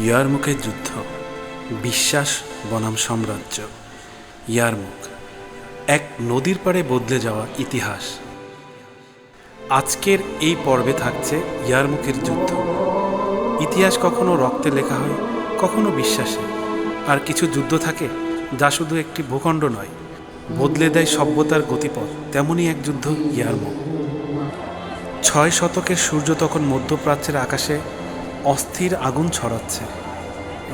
ইয়ারমুখের যুদ্ধ, বিশ্বাস, বনাম সাম্রাজ্য। ইয়ারমুখ, এক নদীর পাড়ে বদলে যাওয়া ইতিহাস। আজকের এই পর্বে থাকছে ইয়ারমুখের যুদ্ধ। ইতিহাস কখনো রক্তে লেখা হয়, কখনো বিশ্বাসে। আর কিছু যুদ্ধ থাকে যা শুধু একটি ভূখণ্ড নয়, বদলে দেয় সভ্যতার গতিপথ। তেমনই এক যুদ্ধ ইয়ারমুখ। ছয় শতকের সূর্য তখন মধ্যপ্রাচ্যের আকাশে অস্থির আগুন ছড়াচ্ছে।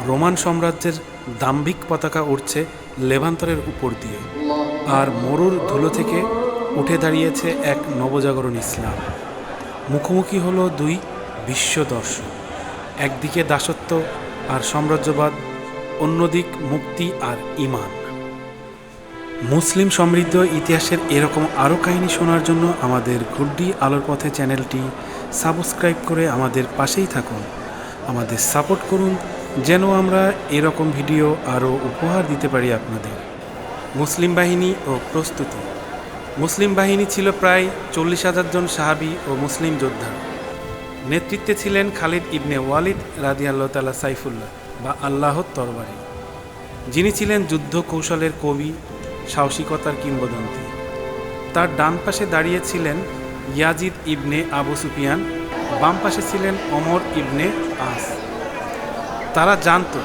রোমান সাম্রাজ্যের দাম্ভিক পতাকা উঠছে লেভান্তরের উপর দিয়ে। আর মরুর ধুলো থেকে উঠে দাঁড়িয়েছে এক নবজাগরণ ইসলাম। মুখোমুখি হলো দুই বিশ্ব দর্শন একদিকে দাসত্ব আর সাম্রাজ্যবাদ, অন্যদিক মুক্তি আর ইমান মুসলিম সমৃদ্ধ ইতিহাসের এরকম আরও কাহিনী শোনার জন্য আমাদের গুড্ডি আলোর পথে চ্যানেলটি সাবস্ক্রাইব করে আমাদের পাশেই থাকুন। আমাদের সাপোর্ট করুন, যেন আমরা এরকম ভিডিও আরও উপহার দিতে পারি আপনাদের। মুসলিম বাহিনী ও প্রস্তুতি। মুসলিম বাহিনী ছিল প্রায় চল্লিশ হাজার জন সাহাবি ও মুসলিম যোদ্ধা। নেতৃত্বে ছিলেন খালিদ ইবনে ওয়ালিদ রাদি আল্লাহ তালা সাইফুল্লাহ বা আল্লাহর তরবারি। যিনি ছিলেন যুদ্ধ কৌশলের কবি, সাহসিকতার কিংবদন্তি। তার ডান পাশে দাঁড়িয়েছিলেন ইয়াজিদ ইবনে আবু সুফিয়ান বাম পাশে ছিলেন অমর ইবনে আস। তারা জানত,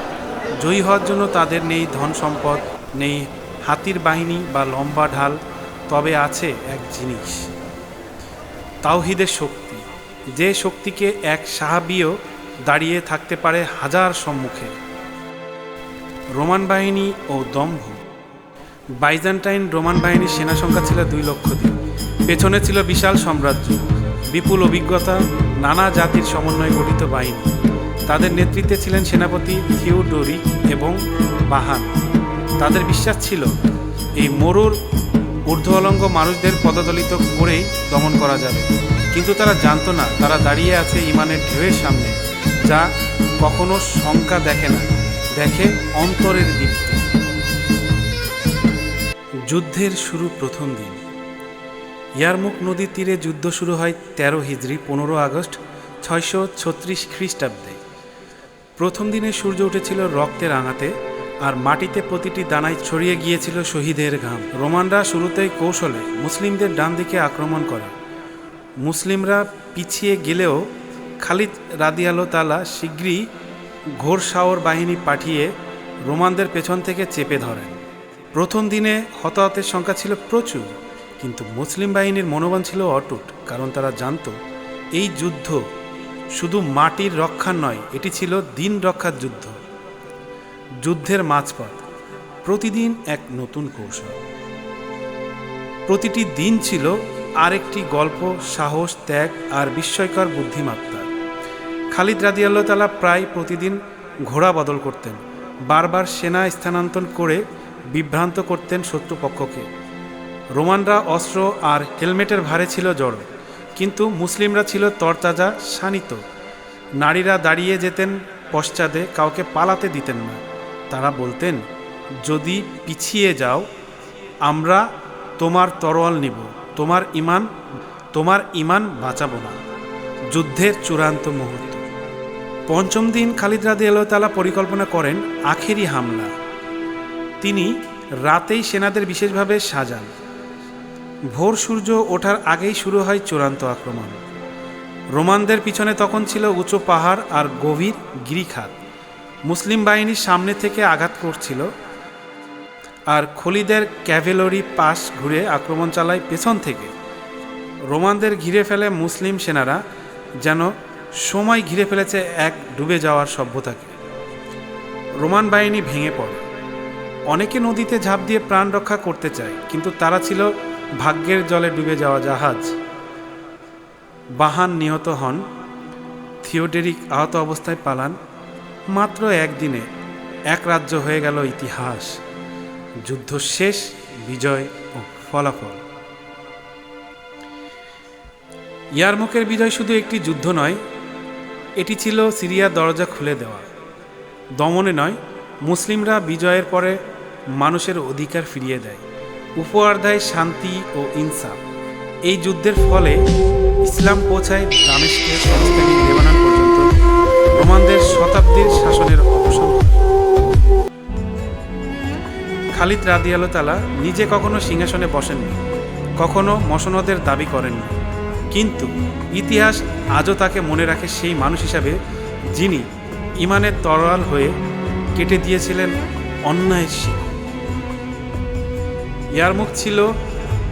জয়ী হওয়ার জন্য তাদের নেই ধন সম্পদ, নেই হাতির বাহিনী বা লম্বা ঢাল, তবে আছে এক জিনিস। তাওহিদের শক্তি। যে শক্তিকে এক সাহাবিও দাঁড়িয়ে থাকতে পারে হাজার সম্মুখে। রোমান বাহিনী ও দম্ভ। বাইজান্টাইন রোমান বাহিনীর সেনা সংখ্যা ছিল দুই লক্ষ দিন। পেছনে ছিল বিশাল সাম্রাজ্য। বিপুল অভিজ্ঞতা, নানা জাতির সমন্বয়ে গঠিত বাহিনী। তাদের নেতৃত্বে ছিলেন সেনাপতি থিওডোরিক এবং বাহান। তাদের বিশ্বাস ছিল, এই মরুর ঊর্ধ্বলঙ্গ মানুষদের পদদলিত করেই দমন করা যাবে। কিন্তু তারা জানতো না, তারা দাঁড়িয়ে আছে ইমানের ঢেউয়ের সামনে, যা কখনো শঙ্কা দেখে না, দেখে অন্তরের দীপ্তি। যুদ্ধের শুরু প্রথম দিন। ইয়ারমুখ নদীর তীরে যুদ্ধ শুরু হয় তেরো হিজড়ি, পনেরো আগস্ট ছয়শো ছত্রিশ খ্রিস্টাব্দে। প্রথম দিনে সূর্য উঠেছিল রক্তের আঙাতে আর মাটিতে প্রতিটি দানায় ছড়িয়ে গিয়েছিল শহীদের ঘাম। রোমানরা শুরুতেই কৌশলে মুসলিমদের ডান দিকে আক্রমণ করে। মুসলিমরা পিছিয়ে গেলেও খালিদ রাদিয়ালো তালা শীঘ্রই ঘোরসাওর বাহিনী পাঠিয়ে রোমানদের পেছন থেকে চেপে ধরেন। প্রথম দিনে হতাহতের সংখ্যা ছিল প্রচুর। কিন্তু মুসলিম বাহিনীর মনোবল ছিল অটুট, কারণ তারা জানত, এই যুদ্ধ শুধু মাটির রক্ষার নয়, এটি ছিল দিন রক্ষার যুদ্ধ। যুদ্ধের মাঝপথ, প্রতিদিন এক নতুন কৌশল। প্রতিটি দিন ছিল আরেকটি গল্প, সাহস, ত্যাগ আর বিস্ময়কর বুদ্ধিমত্তা। খালিদ রাদিয়াল্লাহ তালা প্রায় প্রতিদিন ঘোড়া বদল করতেন, বারবার সেনা স্থানান্তর করে বিভ্রান্ত করতেন শত্রুপক্ষকে। রোমানরা অস্ত্র আর হেলমেটের ভারে ছিল জড়, কিন্তু মুসলিমরা ছিল তরতাজা, শানিত। নারীরা দাঁড়িয়ে যেতেন, পশ্চাদে কাউকে পালাতে দিতেন না। তারা বলতেন, যদি পিছিয়ে যাও, আমরা তোমার তরোয়াল নিব, তোমার ইমান তোমার ইমান বাঁচাবো না। যুদ্ধের চূড়ান্ত মুহূর্ত। পঞ্চম দিন খালিদ রাদি তালা পরিকল্পনা করেন আখেরি হামলা। তিনি রাতেই সেনাদের বিশেষভাবে সাজান। ভোর সূর্য ওঠার আগেই শুরু হয় চূড়ান্ত আক্রমণ। রোমানদের পিছনে তখন ছিল উঁচু পাহাড় আর গভীর গিরিখাত। মুসলিম বাহিনীর সামনে থেকে আঘাত করছিল আর খলিদের ক্যাভেলরি পাশ ঘুরে আক্রমণ চালায় পেছন থেকে। রোমানদের ঘিরে ফেলে মুসলিম সেনারা যেন সময় ঘিরে ফেলেছে এক ডুবে যাওয়ার সভ্যতাকে। রোমান বাহিনী ভেঙে পড়ে। অনেকে নদীতে ঝাঁপ দিয়ে প্রাণ রক্ষা করতে চায়, কিন্তু তারা ছিল ভাগ্যের জলে ডুবে যাওয়া জাহাজ। বাহান নিহত হন। থিওডেরিক আহত অবস্থায় পালান। মাত্র একদিনে এক রাজ্য হয়ে গেল ইতিহাস। যুদ্ধ শেষ, বিজয় ও ফলাফল। ইয়ারমুখের বিজয় শুধু একটি যুদ্ধ নয়, এটি ছিল সিরিয়ার দরজা খুলে দেওয়া। দমনে নয়, মুসলিমরা বিজয়ের পরে মানুষের অধিকার ফিরিয়ে দেয়। উপহার শান্তি ও ইনসাফ। এই যুদ্ধের ফলে ইসলাম পৌঁছায় দামেশকের রাজধানী লেবানন পর্যন্ত। রোমানদের শতাব্দীর শাসনের অবসান খালিদ রাদিয়াল তালা নিজে কখনো সিংহাসনে বসেননি, কখনো মসনদের দাবি করেননি। কিন্তু ইতিহাস আজও তাকে মনে রাখে সেই মানুষ হিসাবে যিনি ইমানের তরোয়াল হয়ে কেটে দিয়েছিলেন অন্যায়ের শিখ ইয়ারমুখ ছিল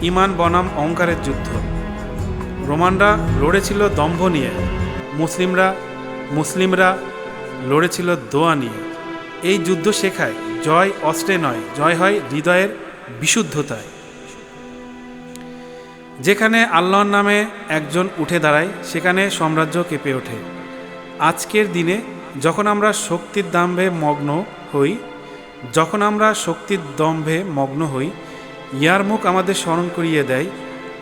ইমান বনাম অহংকারের যুদ্ধ। রোমানরা লড়েছিল দম্ভ নিয়ে, মুসলিমরা মুসলিমরা লড়েছিল দোয়া নিয়ে। এই যুদ্ধ শেখায় জয় অস্ত্রে নয়, জয় হয় হৃদয়ের বিশুদ্ধতায়। যেখানে আল্লাহর নামে একজন উঠে দাঁড়ায়, সেখানে সাম্রাজ্য কেঁপে ওঠে। আজকের দিনে যখন আমরা শক্তির দাম্ভে মগ্ন হই, যখন আমরা শক্তির দম্ভে মগ্ন হই ইয়ারমুখ আমাদের স্মরণ করিয়ে দেয়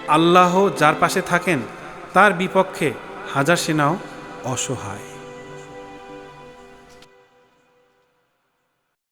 আল্লাহ যার পাশে থাকেন তার বিপক্ষে হাজার সেনাও অসহায়।